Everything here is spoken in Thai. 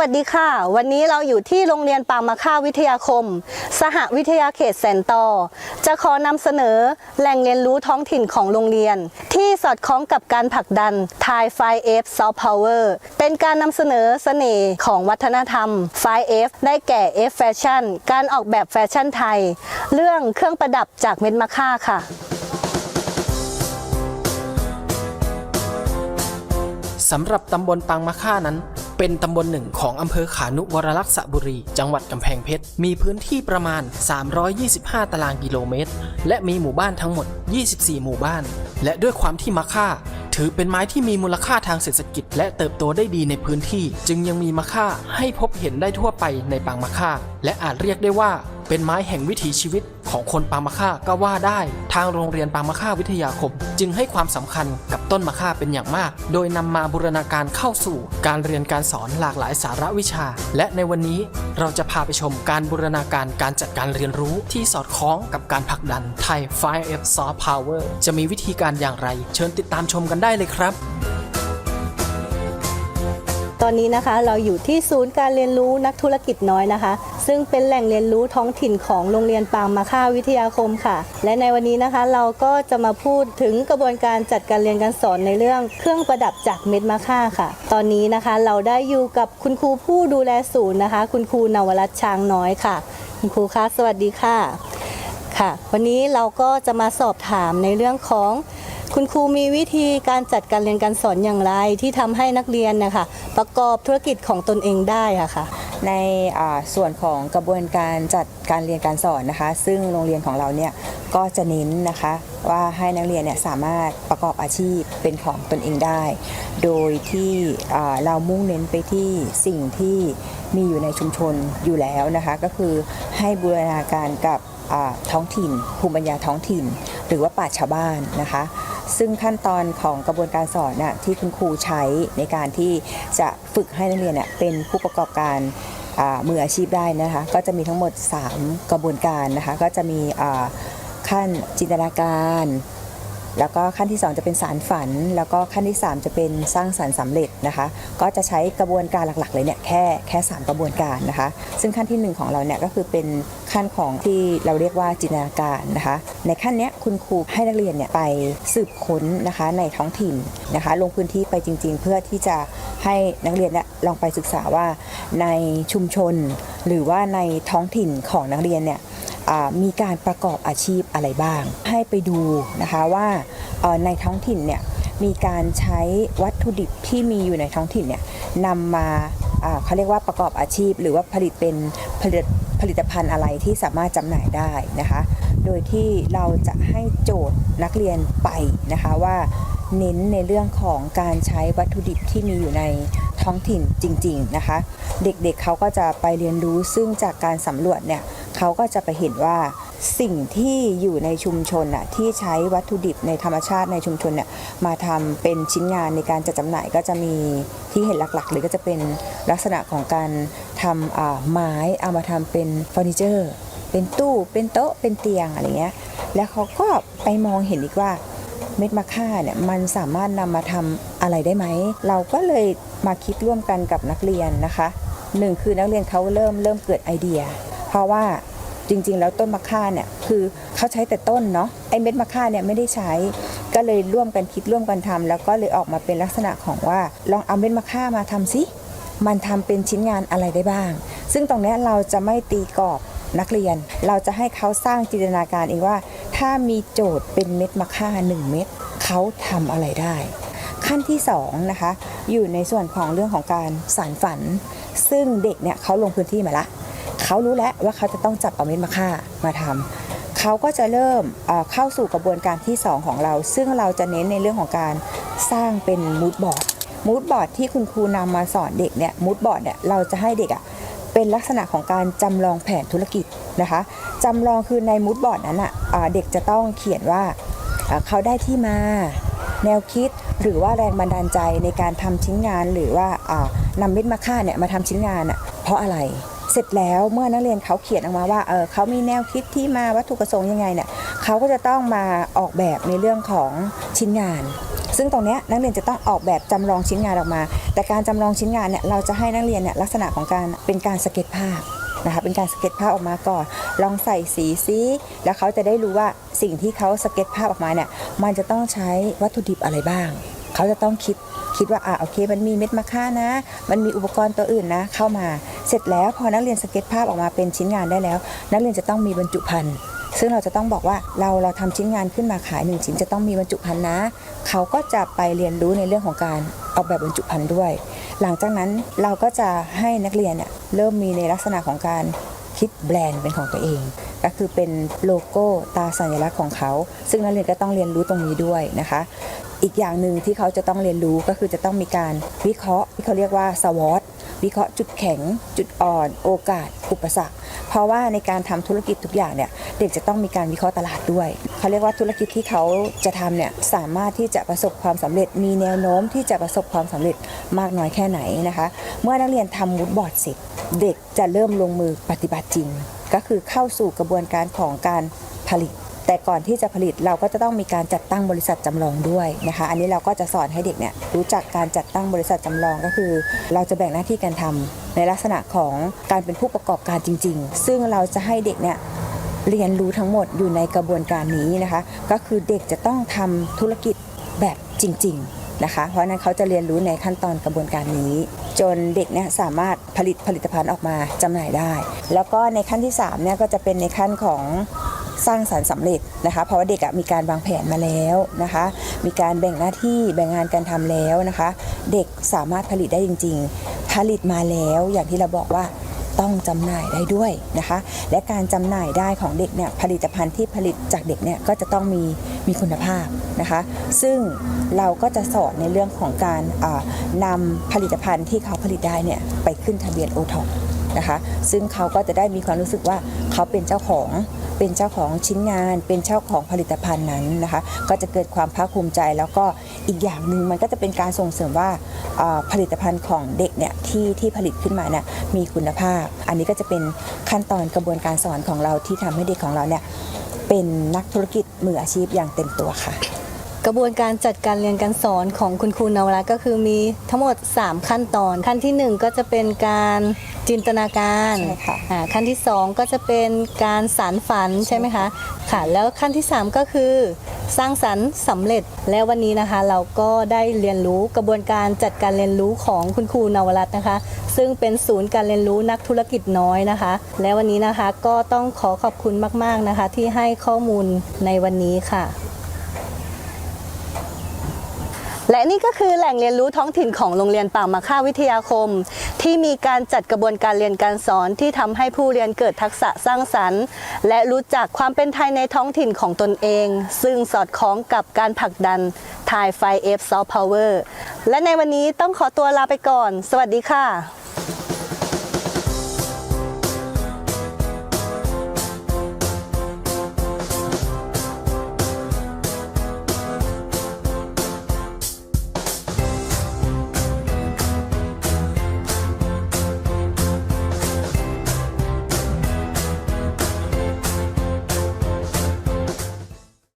วัสดีค่ะ วันนี้เราอยู่ที่โรงเรียนปางมะค่าวิทยาคม สหวิทยาเขตแสนต่อ จะขอนำเสนอแหล่งเรียนรู้ท้องถิ่นของโรงเรียน ที่สอดคล้องกับการผลักดัน Thai 5F Soft Power เวอร์เป็นการนำเสนอเสน่ห์ของวัฒนธรรม 5F ได้แก่ F Fashion การออกแบบแฟชั่นไทย เรื่องเครื่องประดับจากเม็ดมะค่าค่ะสำหรับตำบลปางมะค่านั้น เป็นตำบลหนึ่งของอำเภอขานุวรลักษบุรี จังหวัดกำแพงเพชร มีพื้นที่ประมาณ 325 ตารางกิโลเมตร และมีหมู่บ้านทั้งหมด 24 หมู่บ้าน และด้วยความที่มะค่า ถือเป็นไม้ที่มีมูลค่าทางเศรษฐกิจ และเติบโตได้ดีในพื้นที่ จึงยังมีมะค่าให้พบเห็นได้ทั่วไปในปางมะค่า และอาจเรียกได้ว่า เป็นไม้แห่งวิถีชีวิตของคนปางมะค่าก็ว่าได้ ทางโรงเรียนปางมะค่าวิทยาคม จึงให้ความสำคัญกับต้นมะค่าเป็นอย่างมาก โดยนำมาบูรณาการเข้าสู่การเรียนการสอนหลากหลายสาระวิชา และในวันนี้เราจะพาไปชมการบูรณาการการจัดการเรียนรู้ที่สอดคล้องกับการผลักดันไทย 5F Soft Power จะมีวิธีการอย่างไร เชิญติดตามชมกันได้เลยครับตอนนี้นะคะเราอยู่ที่ศูนย์การเรียนรู้นักธุรกิจน้อยนะคะ ซึ่งเป็นแหล่งเรียนรู้ท้องถิ่นของโรงเรียนปางมาค่าวิทยาคมค่ะ และในวันนี้นะคะเราก็จะมาพูดถึงกระบวนการจัดการเรียนการสอนในเรื่องเครื่องประดับจากเม็ดมะค่าค่ะ ตอนนี้นะคะเราได้อยู่กับคุณครูผู้ดูแลศูนย์นะคะ คุณครูนวรัตน์ช้างน้อยค่ะ คุณครูคะสวัสดีค่ะค่ะ วันนี้เราก็จะมาสอบถามในเรื่องของคุณครูมีวิธีการจัดการเรียนการสอนอย่างไรที่ทำให้นักเรียนนะคะประกอบธุรกิจของตนเองได้ะค่ะ ในส่วนของกระบวนการจัดการเรียนการสอนนะคะ ซึ่งโรงเรียนของเราเนี่ยก็จะเน้นนะคะว่าให้นักเรียนเนี่ยสามารถประกอบอาชีพเป็นของตนเองได้ โดยที่เรามุ่งเน้นไปที่สิ่งที่มีอยู่ในชุมชนอยู่แล้วนะคะ ก็คือให้บูรณาการกับท้องถิ่น ภูมิปัญญาท้องถิ่น หรือว่าป่าชาวบ้านนะคะ ซึ่งขั้นตอนของกระบวนการสอนน่ะที่คุณครูใช้ในการที่จะฝึกให้นักเรียนเนี่ยเป็นผู้ประกอบการมืออาชีพได้นะคะก็จะมีทั้งหมด 3 กระบวนการนะคะก็จะมีขั้นจินตนาการ แล้วก็ขั้นที่ 2 จะเป็นสารฝัน แล้วก็ขั้นที่ 3 จะเป็นสร้างสรรค์สำเร็จนะคะ ก็จะใช้กระบวนการหลักๆ เลยเนี่ยแค่แค่ 3 กระบวนการนะคะ ซึ่งขั้นที่ 1 ของเราเนี่ยก็คือเป็นขั้นของที่เราเรียกว่าจินตนาการนะคะ ในขั้นเนี้ยคุณครูให้นักเรียนเนี่ยไปสืบค้นนะคะในท้องถิ่นนะคะ ลงพื้นที่ไปจริง ๆ เพื่อที่จะให้นักเรียนเนี่ยลองไปศึกษาว่าในชุมชน หรือว่าในท้องถิ่นของนักเรียนเนี่ย มีการประกอบอาชีพอะไรบ้าง ให้ไปดูนะคะว่าในท้องถิ่นเนี่ยมีการใช้วัตถุดิบที่มีอยู่ในท้องถิ่นเนี่ยนำมาอ่าเขาเรียกว่าประกอบอาชีพ หรือว่าผลิตเป็นผลิตผลิตภัณฑ์อะไรที่สามารถจำหน่ายได้นะคะ โดยที่เราจะให้โจทย์นักเรียนไปนะคะว่าเน้นในเรื่องของการใช้วัตถุดิบที่มีอยู่ในท้องถิ่นจริง ๆนะคะ เด็กๆเเขาก็จะไปเรียนรู้ซึ่งจากการสำรวจเนี่ย เขาก็จะไปเห็นว่าสิ่งที่อยู่ในชุมชนน่ะที่ใช้วัตถุดิบในธรรมชาติในชุมชนเนี่ยมาทำเป็นชิ้นงานในการจัดจำหน่ายก็จะมีที่เห็นหลักๆเลยก็จะเป็นลักษณะของการทำไม้เอามาทำเป็นเฟอร์นิเจอร์เป็นตู้เป็นโต๊ะเป็นเตียงอะไรเงี้ยแล้วเขาก็ไปมองเห็นอีกว่าเม็ดมะค่าเนี่ยมันสามารถนำมาทำอะไรได้ไหม เราก็เลยมาคิดร่วมกันกับนักเรียนนะคะหนึ่งคือนักเรียนเขาเริ่มเริ่มเกิดไอเดีย เพราะว่าจริง ๆ แล้วต้นมะค่าเนี่ยคือเขาใช้แต่ต้นเนาะไอเม็ดมะค่าเนี่ยไม่ได้ใช้ ก็เลยร่วมกันคิดร่วมกันทำแล้วก็เลยออกมาเป็นลักษณะของว่า ลองเอาเม็ดมะค่ามาทำสิมันทำเป็นชิ้นงานอะไรได้บ้าง ซึ่งตรงนี้เราจะไม่ตีกรอบนักเรียน เราจะให้เขาสร้างจินตนาการเองว่า ถ้ามีโจทย์เป็นเม็ดมะค่า1 เม็ดเขาทำอะไรได้ ขั้นที่2นะคะอยู่ในส่วนของเรื่องของการสารฝัน ซึ่งเด็กเนี่ยเขาลงพื้นที่มาละ เขารู้แล้วว่าเขาจะต้องจับเอาเม็ดมะค่ามาทำเขาก็จะเริ่มเข้าสู่กระบวนการที่ 2 ของเรา ซึ่งเราจะเน้นในเรื่องของการสร้างเป็นมูดบอร์ดมูดบอร์ดที่คุณครูนำมาสอนเด็กเนี่ยมูดบอร์ดเนี่ยเราจะให้เด็กอะ่ะเป็นลักษณะของการจำลองแผนธุรกิจนะคะจำลองคือในมูดบอร์ดนั้นอะอ่าเด็กจะต้องเขียนว่าเขาได้ที่มาแนวคิดหรือว่าแรงบันดาลใจในการทำชิ้นงานหรือว่าอ่านำเม็ดมะค่าเนี่ยมาทำชิ้นงานอะเพราะอะไร เสร็จแล้วเมื่อนักเรียนเขาเขียนออกมาว่าเออเขามีแนวคิดที่มาวัตถุประสงค์ยังไงเนี่ยเขาก็จะต้องมาออกแบบในเรื่องของชิ้นงาน ซึ่งตรงเนี้ยนักเรียนจะต้องออกแบบจำลองชิ้นงานออกมา แต่การจำลองชิ้นงานเนี่ยเราจะให้นักเรียนเนี่ยลักษณะของการเป็นการสเก็ตภาพนะคะเป็นการสเก็ตภาพออกมาก่อน ลองใส่สีซิแล้วเขาจะได้รู้ว่าสิ่งที่เขาสเก็ตภาพออกมาเนี่ยมันจะต้องใช้วัตถุดิบอะไรบ้าง เขาจะต้องคิดคิดว่าอะโอเค มันมีเม็ดมะค่านะ มันมีอุปกรณ์ตัวอื่นนะ เข้ามา เสร็จแล้วพอนักเรียนสเก็ตภาพออกมาเป็นชิ้นงานได้แล้ว นักเรียนจะต้องมีบรรจุภัณฑ์ซึ่งเราจะต้องบอกว่าเราเราทำชิ้นงานขึ้นมาขายหนึ่งชิ้นจะต้องมีบรรจุภัณฑ์นะ เขาก็จะไปเรียนรู้ในเรื่องของการออกแบบบรรจุภัณฑ์ด้วย หลังจากนั้นเราก็จะให้นักเรียนเนี่ยเริ่มมีในลักษณะของการคิดแบรนด์เป็นของตัวเอง ก็คือเป็นโลโก้ตาสัญลักษณ์ของเขา ซึ่งนักเรียนก็ต้องเรียนรู้ตรงนี้ด้วยนะคะ อีกอย่างหนึ่งที่เขาจะต้องเรียนรู้ก็คือจะต้องมีการวิเคราะห์ที่เขาเรียกว่าสวอต วิเคราะห์จุดแข็ง จุดอ่อน โอกาส อุปสรรค เพราะว่าในการทำธุรกิจทุกอย่างเนี่ยเด็กจะต้องมีการวิเคราะห์ตลาดด้วยเขาเรียกว่าธุรกิจที่เขาจะทำเนี่ยสามารถที่จะประสบความสำเร็จ มีแนวโน้มที่จะประสบความสำเร็จมากน้อยแค่ไหนนะคะ เมื่อนักเรียนทำมูดบอร์ดเสร็จเด็กจะเริ่มลงมือปฏิบัติจริง ก็คือเข้าสู่กระบวนการของการผลิต แต่ก่อนที่จะผลิตเราก็จะต้องมีการจัดตั้งบริษัทจำลองด้วยนะคะ อันนี้เราก็จะสอนให้เด็กเนี่ยรู้จักการจัดตั้งบริษัทจำลองก็คือ เราจะแบ่งหน้าที่การทำในลักษณะของการเป็นผู้ประกอบการจริง ๆ ซึ่งเราจะให้เด็กเนี่ยเรียนรู้ทั้งหมดอยู่ในกระบวนการนี้นะคะ ก็คือเด็กจะต้องทำธุรกิจแบบจริง ๆนะคะ เพราะนั้นเขาจะเรียนรู้ในขั้นตอนกระบวนการนี้ จนเด็กเนี่ยสามารถผลิตผลิตภัณฑ์ออกมาจำหน่ายได้ แล้วก็ในขั้นที่3เนี่ยก็จะเป็นในขั้นของ สร้างสรรค์สำเร็จนะคะเพราะว่าเด็กมีการวางแผนมาแล้วนะคะ มีการแบ่งหน้าที่แบ่งงานการทำแล้วนะคะ เด็กสามารถผลิตได้จริง ๆ ผลิตมาแล้วอย่างที่เราบอกว่าต้องจำหน่ายได้ด้วยนะคะ และการจำหน่ายได้ของเด็กเนี่ยผลิตภัณฑ์ที่ผลิตจากเด็กเนี่ยก็จะต้องมีมีคุณภาพนะคะ ซึ่งเราก็จะสอนในเรื่องของการอ่านำผลิตภัณฑ์ที่เขาผลิตได้เนี่ยไปขึ้นทะเบียนโอท็อปนะคะ ซึ่งเขาก็จะได้มีความรู้สึกว่าเขาเป็นเจ้าของ เป็นเจ้าของชิ้นงาน เป็นเจ้าของผลิตภัณฑ์นั้นนะคะ ก็จะเกิดความภาคภูมิใจ แล้วก็อีกอย่างหนึ่งมันก็จะเป็นการส่งเสริมว่าผลิตภัณฑ์ของเด็กเนี่ยที่ที่ผลิตขึ้นมาเนี่ยมีคุณภาพ อันนี้ก็จะเป็นขั้นตอนกระบวนการสอนของเราที่ทำให้เด็กของเราเนี่ยเป็นนักธุรกิจมืออาชีพอย่างเต็มตัวค่ะ กระบวนการจัดการเรียนการสอนของคุณครูนวรัตน์ก็คือมีทั้งหมด 3 ขั้นตอน ขั้นที่ 1 ก็จะเป็นการจินตนาการใช่ค่ะ อ่าขั้นที่ 2 ก็จะเป็นการสารฝันใช่ไหมคะค่ะแล้วขั้นที่ 3 ก็คือ สร้างสรรค์สำเร็จและวันนี้นะคะ เราก็ได้เรียนรู้กระบวนการจัดการเรียนรู้ของคุณครูนวรัตน์นะคะ ซึ่งเป็นศูนย์การเรียนรู้นักธุรกิจน้อยนะคะ และวันนี้นะคะก็ต้องขอขอบคุณมาก ๆนะคะ ที่ให้ข้อมูลในวันนี้ค่ะ และนี่ก็คือแหล่งเรียนรู้ท้องถิ่นของโรงเรียนป่ามะค่าวิทยาคม ที่มีการจัดกระบวนการเรียนการสอนที่ทำให้ผู้เรียนเกิดทักษะสร้างสรรค์ และรู้จักความเป็นไทยในท้องถิ่นของตนเอง ซึ่งสอดคล้องกับการผลักดันไทยไฟเอฟซอฟต์พาวเวอร์และในวันนี้ต้องขอตัวลาไปก่อน สวัสดีค่ะ